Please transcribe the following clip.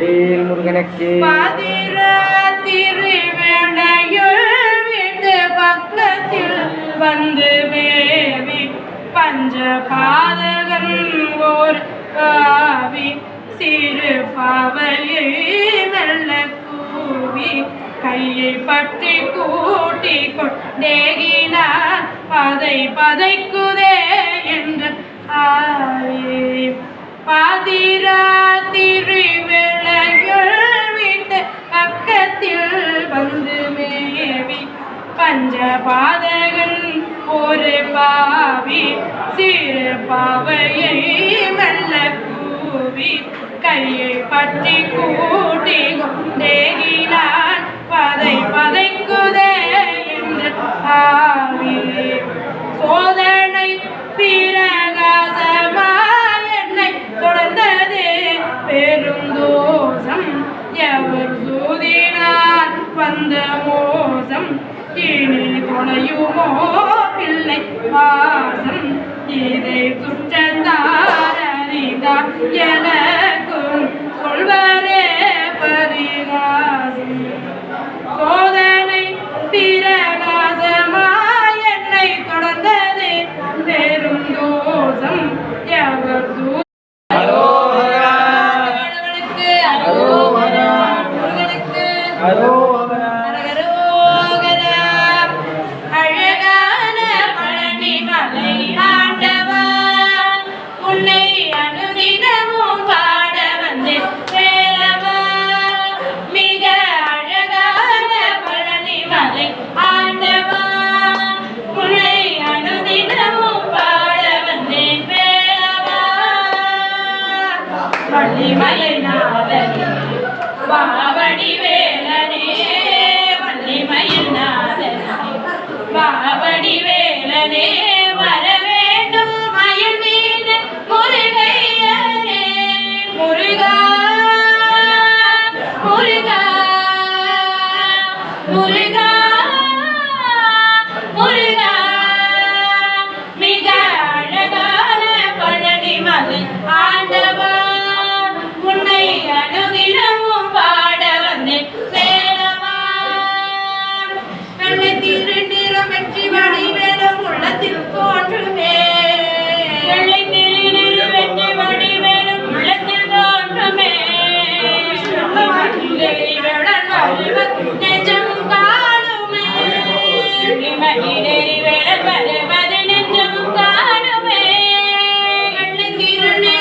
வேல் முருகனுக்கு. பாதிர திருவேடையுள் பக்கத்தில் வந்து மேவி பஞ்ச பாதகன் ஓர் காவி சிறு பாவையை மெல்ல கூவி கையை பற்றி கூட்டி கொண்டேகினார். பதை பதைக்குதே பஞ்ச பாதகன் ஒரு பாவி சிறு பாவையை மெல்ல கூவி கையை பற்றி கூட்டி கொண்டேகினான். பதை பதைக்குதே என்று ஆவி. சோதனை பிரகாசமாய் என்னை தொடர்ந்தது. பெரும் தோஷம் எவர் சூதினார். வந்த மோசம் இனி துணையுமோ பிள்ளை வாசம் இதை சுற்றத்தாரிதான் எனக்கும் சொல்வரே பரிகாசம் சோதனை பிரகாசமாய் என்னை தொடர்ந்தது பெரும் தோஷம் எவர் அரோகரா. முருகனுக்கு அரோகரா வள்ளிமலை நாதனே வாவடி வேலனே வள்ளிமயில் நாதனே வாவடி வேலனே வர வேண்டும் மயில் மீது முருகையனே முருகா முருகா முருகா നേരി വേണം